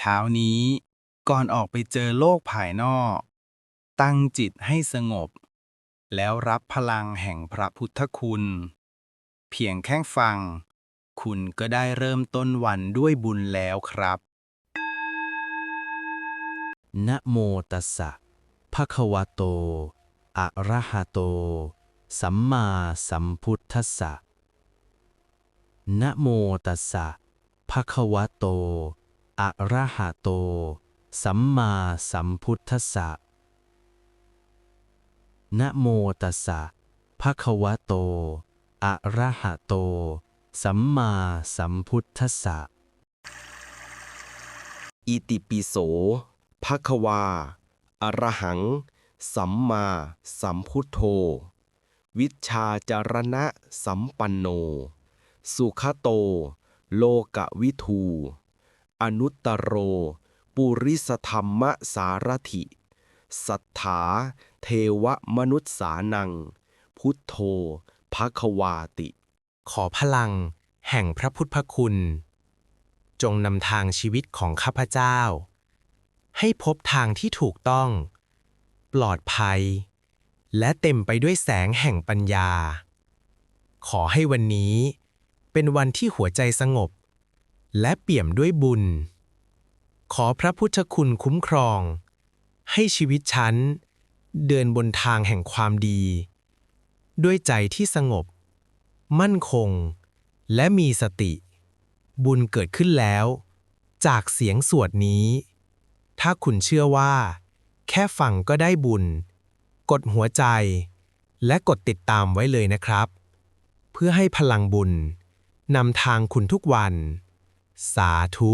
เช้านี้ก่อนออกไปเจอโลกภายนอก ตั้งจิตให้สงบ แล้วรับพลังแห่งพระพุทธคุณ เพียงแค่ฟัง คุณก็ได้เริ่มต้นวันด้วยบุญแล้วครับ นะโมตัสสะภะคะวะโต อะระหะโต สัมมาสัมพุทธัสสะนะโมตัสสะภะคะวะโต อะระหะโต สัมมาสัมพุทธัสสะนะโมตัสสะภะคะวะโต อะระหะโต สัมมาสัมพุทธัสสะ อิติปิโสภะคะวาอรหัง สัมมาสัมพุทโธ วิชชาจารณะสัมปันโน สุขโต โลกวิทู อนุตตโร ปุริสธรรมสารถิ สัทธา เทวมนุษสานัง พุทโธภควาติ ขอพลัง แห่งพระพุทธคุณ จงนำทางชีวิตของข้าพเจ้า ให้พบทางที่ถูกต้อง ปลอดภัย และเต็มไปด้วยแสงแห่งปัญญา ขอให้วันนี้เป็นวันที่หัวใจสงบ และเปี่ยมด้วยบุญ ขอพระพุทธคุณคุ้มครอง ให้ชีวิตฉัน เดินบนทางแห่งความดี ด้วยใจที่สงบ มั่นคง และมีสติ บุญเกิดขึ้นแล้ว จากเสียงสวดนี้ ถ้าคุณเชื่อว่า แค่ฟังก็ได้บุญ กดหัวใจ และกดติดตามไว้เลยนะครับ เพื่อให้พลังบุญนำทางคุณทุกวัน สาธุ